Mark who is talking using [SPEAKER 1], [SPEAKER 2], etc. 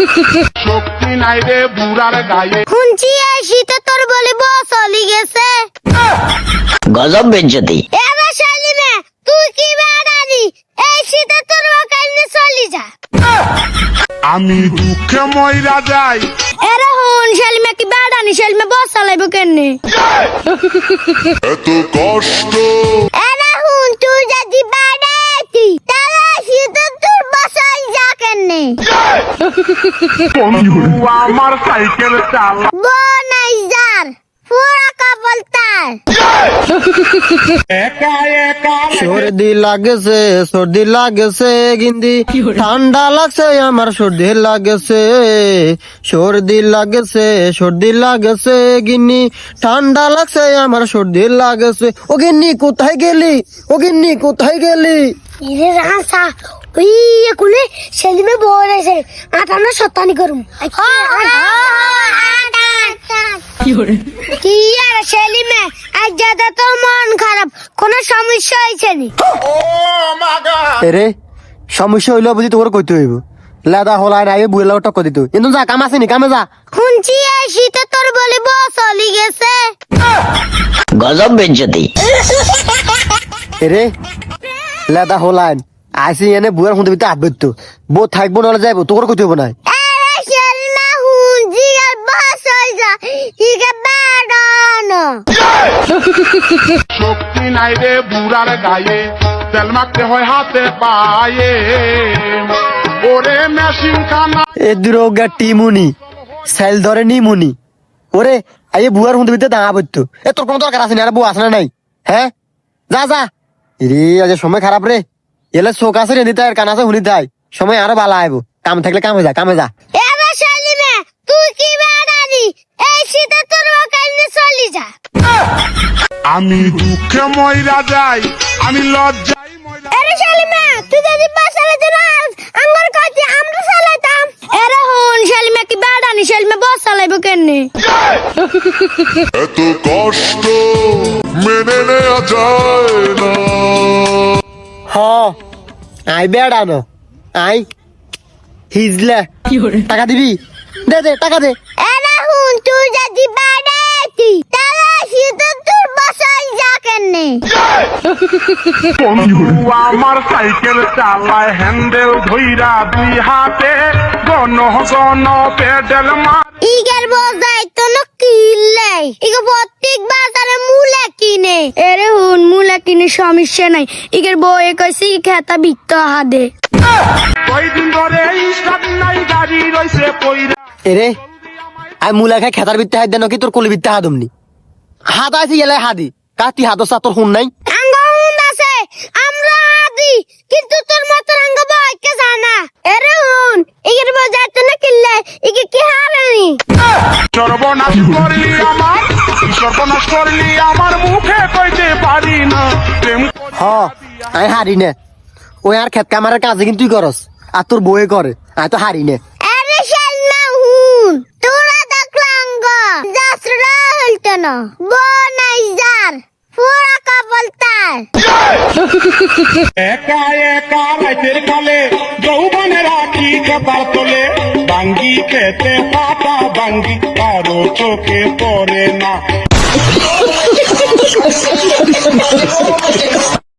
[SPEAKER 1] শক্তি নাই রে বুড়ার গায়ে।
[SPEAKER 2] শুনছি এই শীতে তোর বলিব চলি গেছে।
[SPEAKER 3] গজব বেজ্জতি।
[SPEAKER 2] এরা শালিমে তুই কি বেড়ানি এই শীতে তোর কাইনে চলি যা
[SPEAKER 1] আমি দুঃখে ময়রা যাই।
[SPEAKER 2] এরা হুন শালিমে কি বেড়ানি শালিমে বস চালাইব কেনে
[SPEAKER 1] এত কষ্ট
[SPEAKER 2] এরা হুন তুই যদি বেড়াইতি তাহলে শীতে তোর বাসায় যা কেনে
[SPEAKER 1] বন্ধু আমার সাইকেল চালা
[SPEAKER 2] বনাই পুরা কপাল
[SPEAKER 1] একা একা
[SPEAKER 4] সর্দি লাগেছে সর্দি লাগেছে গিন্দি। ঠান্ডা লাগছে আমার সর্দি লাগেছে। সর্দি লাগেছে সর্দি লাগেছে গিন্নি। ঠান্ডা লাগছে আমার সর্দি লাগেছে। ও গিন্নি কোথায় গেলি? ও গিন্নি কোথায় গেলি?
[SPEAKER 2] ওই একুলে সেলিমে বল আছে। আটানা শতানি করুম। কি আর সেলিমে আজ যাতে তোর মন খারাপ কোনো সমস্যা হয়েছে নি?
[SPEAKER 4] এরে সমস্যা হইল বুঝি তোর কইতে হইব। লেদা হলাই নাই বুয়েলা টক্ক দিত কিন্তু যা কাম আছে নি? কামে যা।
[SPEAKER 2] শুনছি এই শীতে তোর বলিব চলি গেছে।
[SPEAKER 3] গজব বেজ্জতি
[SPEAKER 4] এরে লেদা হলাই। আইসি এনে বুয়ের হুঁতে ভিতরে আটবে তো বউ থাকব নাহলে যাইবো তোর কইতে হইব
[SPEAKER 2] বেড়ানো।
[SPEAKER 1] শক্তি নাই রে বুড়ার গায়ে তেল মাখতে হয় হাতে পায়ে। ওরে মেশিন খানা
[SPEAKER 4] এ দুরোগা টিমুনি সেল ধরে নি মুনি ওরে আই বুয়ার হুঁতে ভিতরে দাঁড়া পড়তো এ তোর কোনো দরকার আছে না? আর বউ আছে না নাই? হ্যাঁ? যা যা। রে আজ সময় খারাপ রে। এলে চোখ আছে রে নিতে আর কান আছে শুনি তাই। সময় আরও ভালো আইব। কাম থাকলে কামে যা কামে যা।
[SPEAKER 2] এরে সেলিমে তুই কি বেড়ানি এই শীতে তোর কাইনে চলি যা।
[SPEAKER 1] আমি দুঃখে ময়রা যাই আমি লজ্জাই ময়রা
[SPEAKER 2] এরে শালিমা তুই যদি বাসালে দিনাস আঙ্গার কাছে আমরা চালাইতাম। এরে হুন শালিমা কি বেড়ানি শালিমা বস চালাইব কেনে
[SPEAKER 5] এত কষ্ট মেনে নেওয়া যায় না।
[SPEAKER 4] আই বেড়ানো আই হিজলে। টাকা দিবি? দে দে টাকা দে।
[SPEAKER 2] এরে হুন তুই যদি বেড়াইতি তাহলে শীতে তোর বাসায় যা কেনে।
[SPEAKER 1] আমার সাইকেল চালায় হ্যান্ডেল ধইরা দুই হাতে গণ গণ পেডেল মার
[SPEAKER 2] ইগের বজাই তো ন কিনলে ইগে প্রত্যেক বাজারে মূলা কিনে। এরে হুন মূলা কিনে সমস্যা নাই। ইগের বউয়ে কইছে ই খেতা বিত্ত হাদে।
[SPEAKER 1] কয়দিন ধরে স্টার্ট নাই গাড়ি রইছে পইরা।
[SPEAKER 4] এরে আই মুলা খাই খেতার বিত্তে হাত দেন কি তোর কলি বিত্তে হাদমনি? হাত আছে এলে হাদি। কাতি হাত তোর হুন নাই
[SPEAKER 2] আঙ্গ হুন আছে আমরা আদি কিন্তু তোর মত আঙ্গ বয়কে জানা এরে হুন ইগের বজাই তো ন কিনলে ইগে কি হারানি
[SPEAKER 1] সর্বনাশ করলি আমার সর্বনাশ করলি আমার মুখে কইতে পারি না। প্রেম
[SPEAKER 4] হ আই হারি নে। ওই আর খেত কামারের কাজে কিন্তু তুই করস। আর তোর বউয়ে করে আই তো হারি নে।
[SPEAKER 2] আরে হুন তোরা না। পুরা কপাল তার।
[SPEAKER 1] একা একা রাতের কালে যৌবনে রাখি কপাল তোলে। বাঙ্গি খেতে পাতা, বাঙ্গি না।